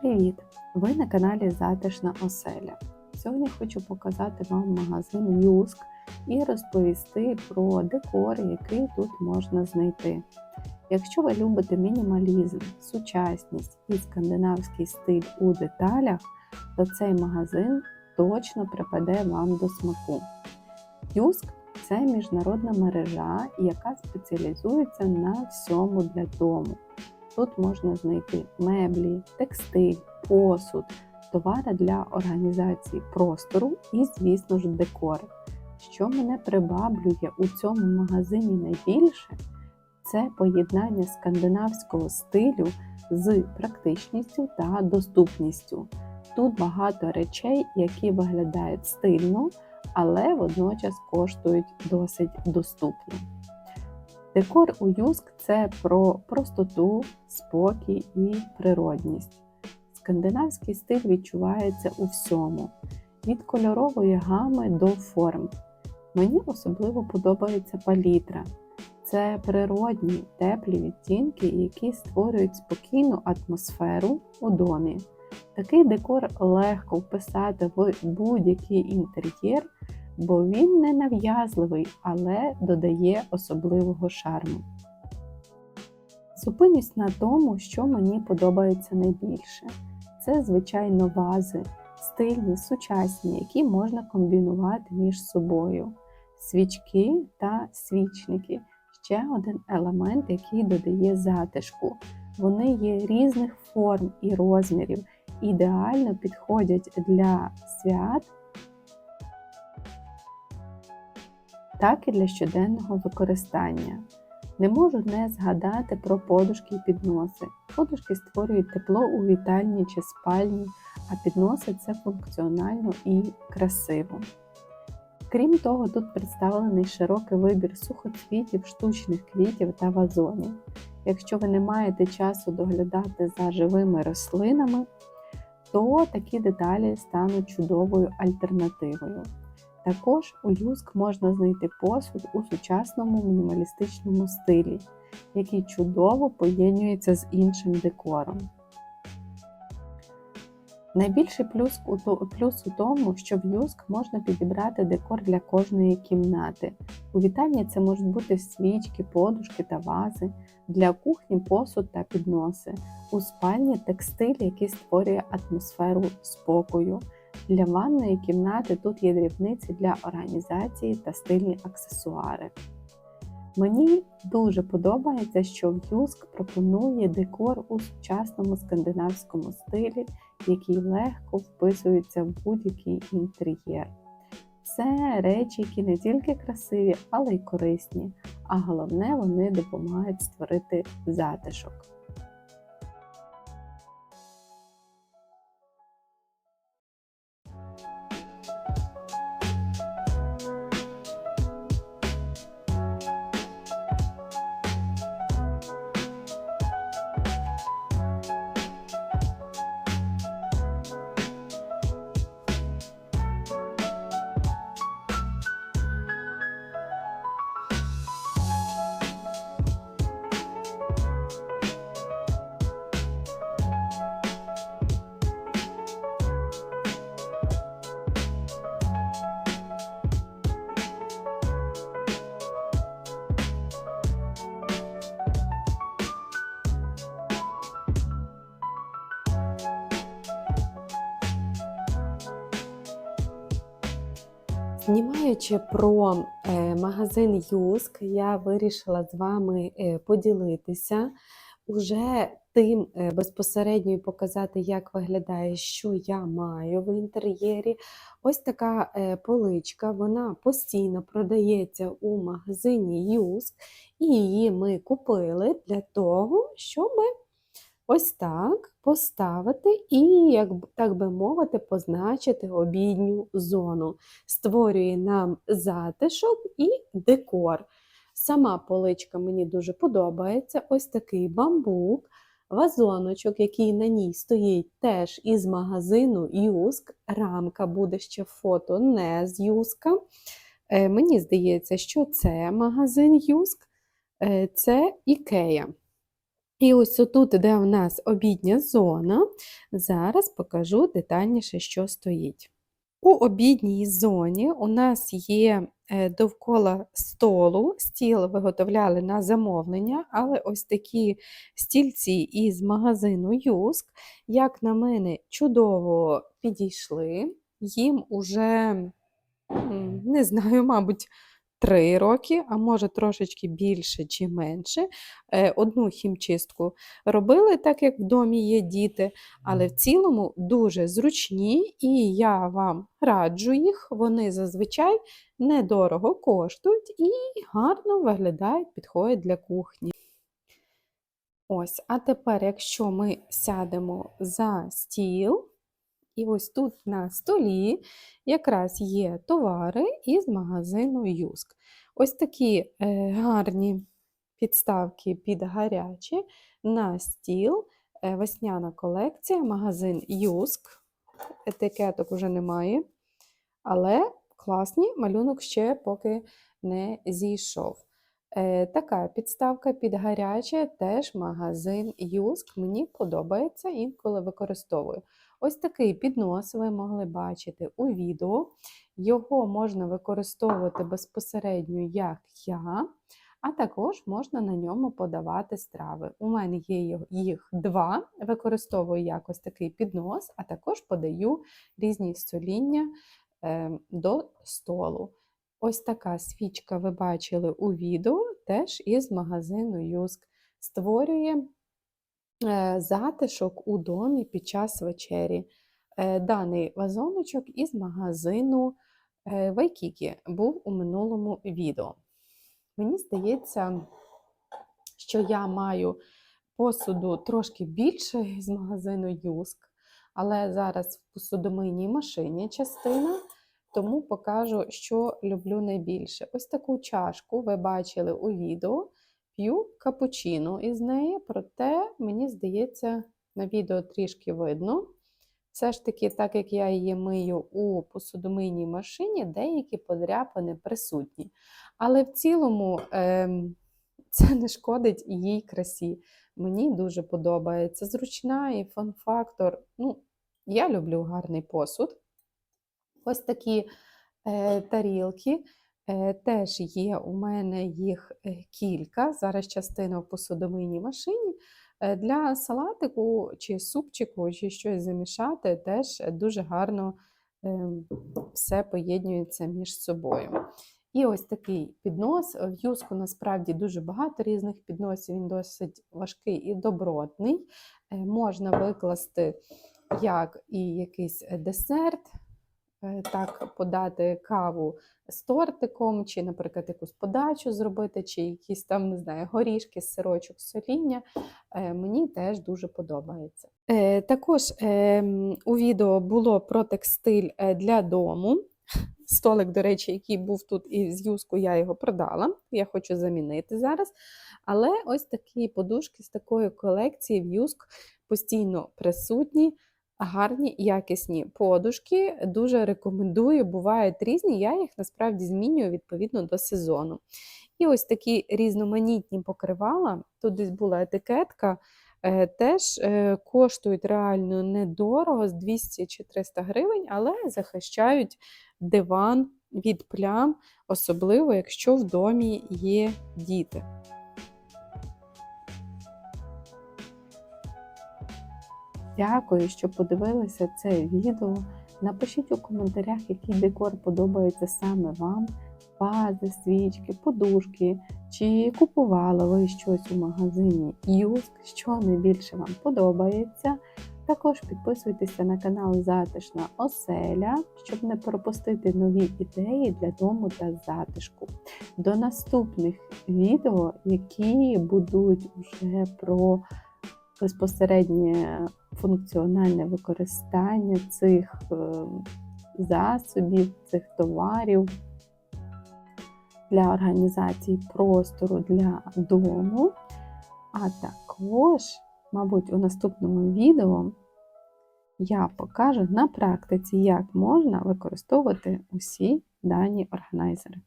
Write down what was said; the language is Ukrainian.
Привіт! Ви на каналі Затишна Оселя. Сьогодні хочу показати вам магазин Юск і розповісти про декор, який тут можна знайти. Якщо ви любите мінімалізм, сучасність і скандинавський стиль у деталях, то цей магазин точно припаде вам до смаку. Юск це міжнародна мережа, яка спеціалізується на всьому для дому. Тут можна знайти меблі, текстиль, посуд, товари для організації простору і, звісно ж, декор. Що мене приваблює у цьому магазині найбільше, це поєднання скандинавського стилю з практичністю та доступністю. Тут багато речей, які виглядають стильно, але водночас коштують досить доступно. Декор у Юск це про простоту, спокій і природність. Скандинавський стиль відчувається у всьому, від кольорової гами до форм. Мені особливо подобається палітра. Це природні, теплі відтінки, які створюють спокійну атмосферу у домі. Такий декор легко вписати в будь-який інтер'єр, бо він не нав'язливий, але додає особливого шарму. Зупинюсь на тому, що мені подобається найбільше. Це, звичайно, вази, стильні, сучасні, які можна комбінувати між собою. Свічки та свічники ще один елемент, який додає затишку. Вони є різних форм і розмірів, ідеально підходять для свят так і для щоденного використання. Не можу не згадати про подушки і підноси. Подушки створюють тепло у вітальні чи спальні, а підноси це функціонально і красиво. Крім того, тут представлений широкий вибір сухоцвітів, штучних квітів та вазонів. Якщо ви не маєте часу доглядати за живими рослинами, то такі деталі стануть чудовою альтернативою. Також у Юск можна знайти посуд у сучасному мінімалістичному стилі, який чудово поєднується з іншим декором. Найбільший плюс у тому, що в Юск можна підібрати декор для кожної кімнати. У вітальні це можуть бути свічки, подушки та вази, для кухні посуд та підноси, у спальні текстиль, який створює атмосферу спокою. Для ванної кімнати тут є дрібниці для організації та стильні аксесуари. Мені дуже подобається, що Юск пропонує декор у сучасному скандинавському стилі, який легко вписується в будь-який інтер'єр. Це речі, які не тільки красиві, але й корисні, а головне, вони допомагають створити затишок. Знімаючи про е, магазин Юск, я вирішила з вами е, поділитися уже тим е, безпосередньо і показати, як виглядає, що я маю в інтер'єрі. Ось така поличка, вона постійно продається у магазині Юск, і її ми купили для того, щоб ось так поставити і, як так би мовити, позначити обідню зону. Створює нам затишок і декор. Сама поличка мені дуже подобається. Ось такий бамбук, вазоночок, який на ній стоїть теж із магазину Юск. Рамка буде ще фото не з Юска. Е, мені здається, що це магазин Юск, е, це Ікея. І ось тут, де у нас обідня зона, зараз покажу детальніше, що стоїть. У обідній зоні у нас є е, довкола столу, стіл виготовляли на замовлення, але ось такі стільці із магазину Юск, як на мене, чудово підійшли. Їм уже, не знаю, мабуть, три роки, а може трошечки більше чи менше. Е, Одну хімчистку робили, так як в домі є діти, але в цілому дуже зручні, і я вам раджу їх. Вони зазвичай недорого коштують і гарно виглядають, підходять для кухні. Ось, а тепер, якщо ми сядемо за стіл, і ось тут на столі якраз є товари із магазину Юск. Ось такі е, гарні підставки під гарячі на стіл. Е, весняна колекція, магазин Юск. Етикеток уже немає. Але класні, малюнок ще поки не зійшов. Е, така підставка під гаряче, теж магазин Юск. Мені подобається, інколи використовую. Ось такий піднос ви могли бачити у відео. Його можна використовувати безпосередньо, як я, а також можна на ньому подавати страви. У мене є їх два, використовую якось такий піднос, а також подаю різні соління е, до столу. Ось така свічка ви бачили у відео, теж із магазину Юск. Створює затишок у домі під час вечері. Е, Даний вазоночок із магазину е, Вайкікі був у минулому відео. Мені здається, що я маю посуду трошки більше з магазину Юск, але зараз в посудомийній машині частина, тому покажу, що люблю найбільше. Ось таку чашку ви бачили у відео. П'ю капучино із неї, проте, мені здається, на відео трішки видно. Все ж таки, так як я її мию у посудомийній машині, деякі подряпини присутні. Але в цілому е, це не шкодить їй красі. Мені дуже подобається. Зручна і фан-фактор. Ну, я люблю гарний посуд. Ось такі е, тарілки. Е, теж є у мене їх е, кілька. Зараз частина в посудомийній машині. Е, Для салатику чи супчику, чи щось замішати, теж дуже гарно е, все поєднується між собою. І ось такий піднос. В юску насправді дуже багато різних підносів, він досить важкий і добротний. Можна викласти як і якийсь десерт, так подати каву з тортиком, чи, наприклад, якусь подачу зробити, чи якісь там, не знаю, горішки, сирочок, соління. Е, Мені теж дуже подобається. Е, Також е, у відео було про текстиль е, для дому. Столик, до речі, який був тут із юску, я його продала. Я хочу замінити зараз. Але ось такі подушки з такої колекції в юск постійно присутні. Гарні, якісні подушки. Дуже рекомендую, бувають різні. Я їх насправді змінюю відповідно до сезону. І ось такі різноманітні покривала. Тут десь була етикетка. е, Теж е, коштують реально недорого, з 200 чи 300 гривень, але захищають диван від плям, особливо якщо в домі є діти. Дякую, що подивилися це відео. Напишіть у коментарях, який декор подобається саме вам. Вази, свічки, подушки, чи купували ви щось у магазині Юск, що найбільше вам подобається. Також підписуйтеся на канал Затишна Оселя, щоб не пропустити нові ідеї для дому та затишку. До наступних відео, які будуть вже про безпосереднє функціональне використання цих е, засобів, цих товарів для організації простору для дому. А також, мабуть, у наступному відео я покажу на практиці, як можна використовувати усі дані органайзери.